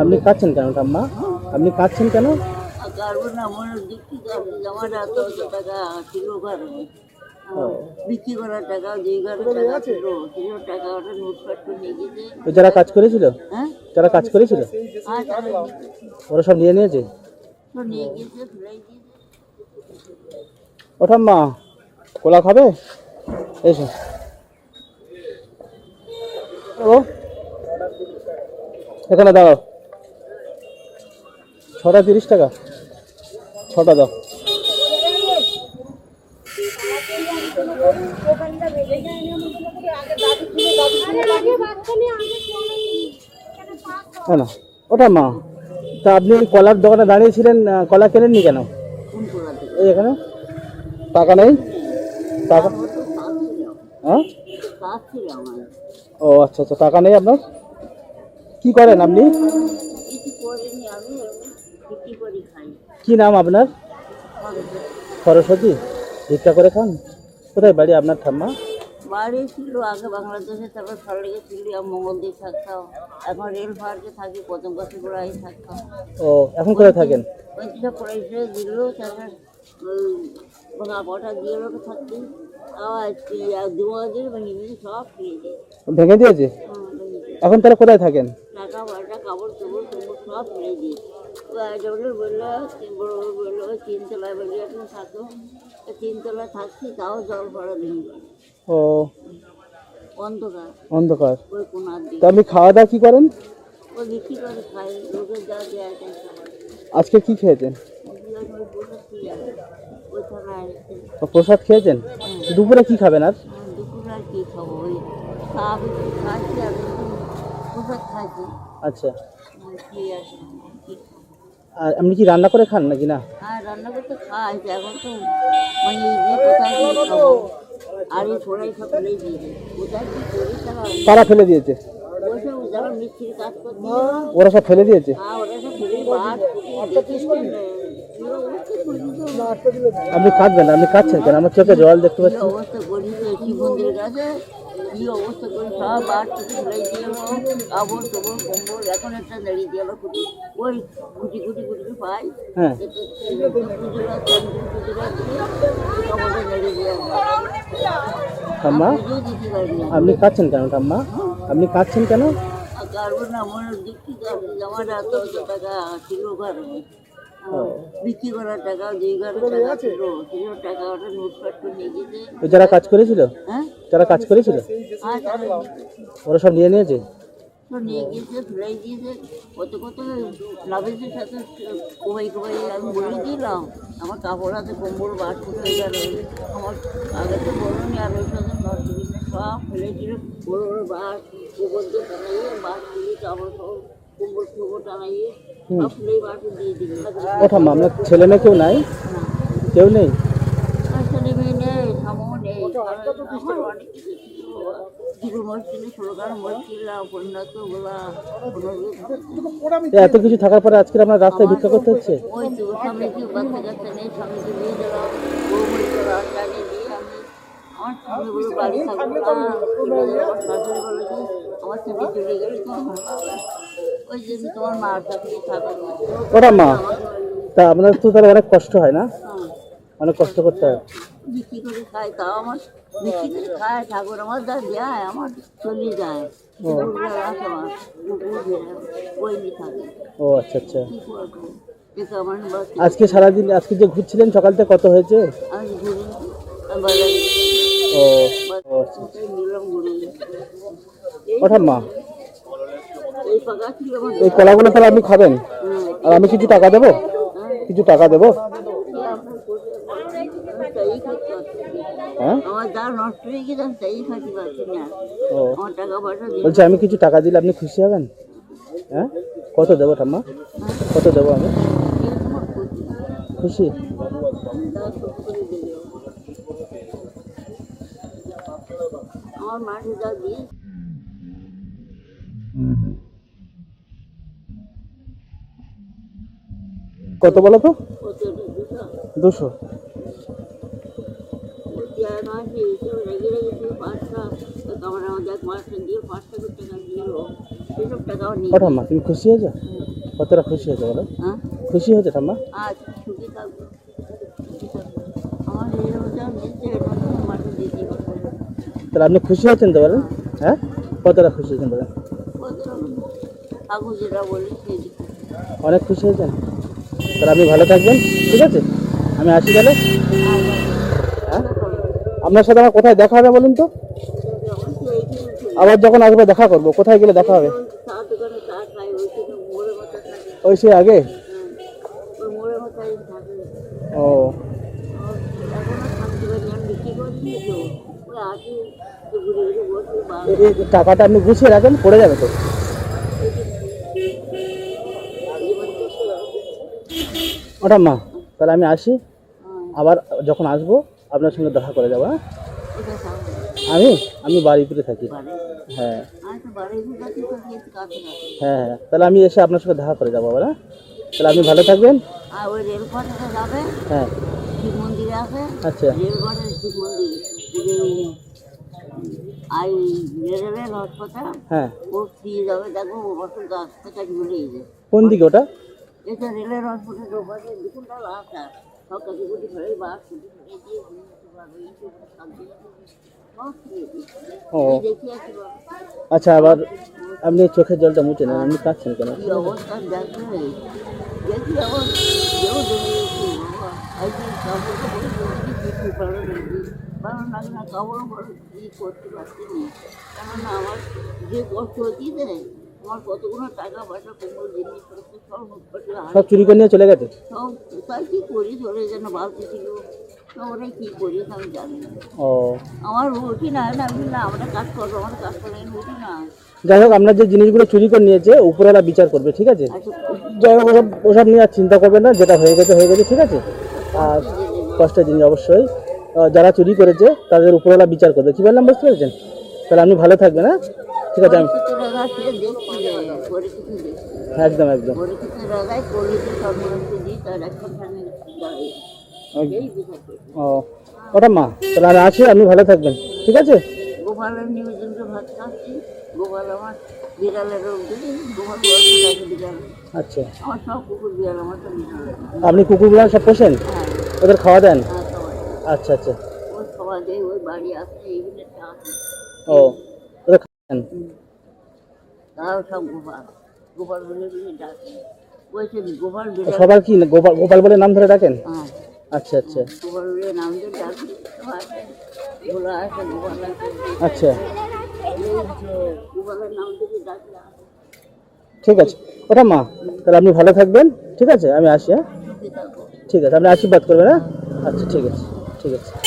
আপনি কাঁদছেন কেন, ঠাম্মা? আপনি কাঁদছেন কেন? এত টাকা বিক্রি করার টাকা যারা কাজ করেছিল? হ্যাঁ যারা কাজ করেছিল? ওরা সব নিয়ে নিয়েছে? ও ঠাম্মা, কোলা খাবে? এসো এখানে দাঁড়াও। ছটা তিরিশ টাকা। ছটা দাও। কেন ওটা মা। তা আপনি এই কলার দোকানে দাঁড়িয়েছিলেন কলা কেনেননি কেন? এই এখানে। টাকা নেই? টাকা হ্যাঁ? ও আচ্ছা আচ্ছা টাকা নেই আপনার? কি করেন আপনি? কিছু করিনি আমি এমনি করি খাই। কি নাম আপনার? সরস্বতী। ভিক্ষা করে খান? কোথায় বাড়ি আপনার ঠাম্মা? বাড়ি ছিল আগে বাংলাদেশে তারপর সরলেগে ছিল মঙ্গলদ্বীপ থাকতাম। এখন রেল ফার্কে থাকি প্রথম কাছে গোড়াই থাকতাম। ও এখন কোথায় থাকেন? পঁয়ত্রিশটা পড়াইছে দিল তারপর ভাঙা পটা দিয়ে লোক থাকতি। আবার দু হাজার ভেঙে সব খেয়ে যায় ভেঙে দিয়েছে। এখন তাহলে কোথায় থাকেন? টাকা পয়সা কাপড় চোপড় চোপড় সব ফেলে দিয়ে ডবল বলল বড় বলল তিনতলায় বলি এখন থাকো। তিনতলায় থাকছি তাও জল ভরা দিন ও। অন্ধকার। অন্ধকার। ওই কোনার দিকে। তা আপনি খাওয়া দাওয়া কি করেন? বিক্রি করে খাই লোকের যা দেয় তাই আজকে কি খেয়েছেন? প্রসাদ খেয়েছেন? দুপুরে কি খাবেন আর? দুপুরে আর কি খাব ওই বিক্রি খাইছি আর ওষুধ খাইছি আচ্ছা। আর আপনি কি রান্না করে খান নাকি না? হ্যাঁ রান্না করতে খাই এখন তো মানে আর এই সব ফেলে দিয়েছে। তারা ফেলে দিয়েছে? ওরা সব ফেলে দিয়েছে। হ্যাঁ আপনি কাঁদবেন না, আপনি কাঁদছেন কেন? আমার চোখে জল দেখতে পাচ্ছি। কি অবস্থা করি সব বার থেকে ফেলে দিয়ে কাপড় চোপড় কম্বল এখন একটা দাঁড়িয়ে দিয়ে এলো খুঁটি ওই খুঁটি খুঁটি খুঁটি পাই। হ্যাঁ। ঠাম্মা আপনি কাঁদছেন কেন ঠাম্মা? আপনি কাঁদছেন কেন? আর কারবো না মনে দিচ্ছি আমার এত টাকা ছিল ঘরে বিক্রি করার টাকা দুই ঘরে টাকা ছিল ছিল টাকা ওটা নিয়ে গেছে যারা কাজ করেছিল? হ্যাঁ? যারা কাজ করেছিল? ওরা সব নিয়ে নিয়েছে? নিয়ে গিয়েছে ফেলাই দিয়েছে কত কত লাভের সাথে আমি বলে দিলাম আমার কাপড় হাতে কম্বল বাস হয়ে গেল। আমার আগে তো বলনি আর ওই সাথে সব ফেলেছিল। বড় বড় বাস গোবর দিয়ে বাস দিয়ে কাপড় সব ও ঠাম্মা আপনার ছেলে মেয়ে কেউ নাই? কেউ নেই? এত কিছু থাকার পরে আজকে আপনার রাস্তায় ভিক্ষা করতে হচ্ছে ওই তো স্বামীকে বাচ্চা কাচ্চা নেই স্বামীকে বিয়ে দিলাম বউ বই করে আটকানে দিয়ে আমি আমার স্বামী বলে বাড়ি থাকব না আমার শাশুড়ি বলে যে আমার স্বামী চলে গেলে কি ওই জন্য তোমার মার কাছে থাকো ও ঠাম্মা তা আপনার তো তাহলে অনেক কষ্ট হয় না? অনেক কষ্ট করতে হয়। বিক্রি করে খাই তাও আমার বিক্রি করে খায় ঠাকুর আমার যা আমার চলে যায়। ও। আচ্ছা আচ্ছা। আজকে সারাদিন আজকে যে ঘুরছিলেন সকাল থেকে কত হয়েছে? ও এই কলাগুলো তাহলে আপনি খাবেন? আর আমি কিছু টাকা দেবো? কিছু টাকা দেবো। হ্যাঁ? বলছি, আমি কিছু টাকা দিলে আপনি খুশি হবেন? হ্যাঁ? কত দেবো, ঠাম্মা? কত দেবো আমি? খুশি তাও সব করে দিল আমার মাঠে যা দিয়ে কত বলো তো কত দুশো দুশো চেয়ার মাছ এসে রেগে রেগে পাঁচটা আমার আমাদের মাস্টার দিয়ে পাঁচশো টাকা দিল সেসব টাকাও নেই ও ঠাম্মা তুমি খুশি হয়েছো? কতটা খুশি হয়েছে বলো? হ্যাঁ? খুশি হয়েছে ঠাম্মা? আমার তাহলে আপনি খুশি হয়েছেন তো বলেন? হ্যাঁ? কতটা খুশি হয়েছেন বলেন? অনেক খুশি হয়েছেন? তাহলে আপনি ভালো থাকবেন, ঠিক আছে? আমি আসি তাহলে। হ্যাঁ? আপনার সাথে আমার কোথায় দেখা হবে বলুন তো? আবার যখন আসব দেখা করব। কোথায় গেলে দেখা হবে? ওই সে আগে? ও। টাকাটা আপনি গুছিয়ে রাখেন পড়ে যাবে তো। ওটা মা তাহলে আমি আসি। আবার যখন আসব আপনার সঙ্গে দেখা করে যাব হ্যাঁ? আমি? আমি বাড়িপুরে থাকি। বাড়ি হ্যাঁ। হ্যাঁ হ্যাঁ। তাহলে আমি এসে আপনার সঙ্গে দেখা করে যাব আবার হ্যাঁ? তাহলে আপনি ভালো থাকবেন। হ্যাঁ। আচ্ছা। রেলপথে শিব মন্দির এই যে আই রেলের হাসপাতাল হ্যাঁ ও দিয়ে যাবে দেখো বছর গাছ থেকে ঝুলে যায় কোন দিকে ওটা এটা রেলের হাসপাতাল ওপাশে দুপুরটা রাস্তা সব কাছে গুটি ফেলে বাস গুটি ফেলে দিয়ে ঘুরে যেতে পারবে এই সব শান্তি সব দিয়ে দিই। ও এই দেখি আসি বাবা, আচ্ছা আবার আপনি চোখের জলটা মুছে নেন আপনি কাঁদছেন কেন কি অবস্থা দেখবে দেখি আবার ভালো লাগে না কাপড় পরে করতে পারছি না। কেননা আমার যে কষ্ট হচ্ছে আমার কতগুলো টাকা পয়সা কোমল জিনিসপত্র সব সব চুরি করে নিয়ে চলে গেছে? সব তাই কি করি? ধরে যেন বালতি ছিল। ওরা কি করি আমি জানি না। ও। আমার উঠি না না আমি না আমরা কাজ করব আমার কাজ করে আমি উঠি না। যাই হোক আপনার যে জিনিসগুলো চুরি করে নিয়েছে উপরওয়ালা বিচার করবে ঠিক আছে? আচ্ছা। যাই হোক ওসব ওসব নিয়ে আর চিন্তা করবে না যেটা হয়ে গেছে হয়ে গেছে ঠিক আছে? আর কষ্টের জিনিস অবশ্যই। যারা চুরি করেছে তাদের উপরওয়ালা বিচার করবে। কী বললাম বুঝতে পেরেছেন? তাহলে আপনি ভালো থাকবেন হ্যাঁ? ঠিক আছে আমি একদম একদম। ও ওটা মা তাহলে আমি আছি আপনি ভালো থাকবেন। ঠিক আছে? গোপালের নিবেদনকে ভাত খাচ্ছি। গোপাল আমার বিড়ালের রোগ দিদি গোপাল বিড়াল আচ্ছা। আমার সব কুকুর বিড়াল আমার তো বিড়াল আপনি কুকুরগুলো সব পোষেন? হ্যাঁ। ওদের খাওয়া দেন? হ্যাঁ। আচ্ছা আচ্ছা। খাওয়া দেয় বাড়ি এইগুলো ও তাও সব গোপাল। গোপাল বলে বলে ডাকে। ওই সে গোপাল সবার কি গোপাল গোপাল বলে নাম ধরে ডাকেন? হ্যাঁ। আচ্ছা আচ্ছা। গোপাল বলে নাম ডাকি। গোপাল আচ্ছা। গোপালের নাম ঠিক আছে। ওটা মা তাহলে আপনি ভালো থাকবেন। ঠিক আছে? আমি আসি হ্যাঁ? ঠিক আছে আপনি আশীর্বাদ করবেন হ্যাঁ? আচ্ছা ঠিক আছে। ঠিক আছে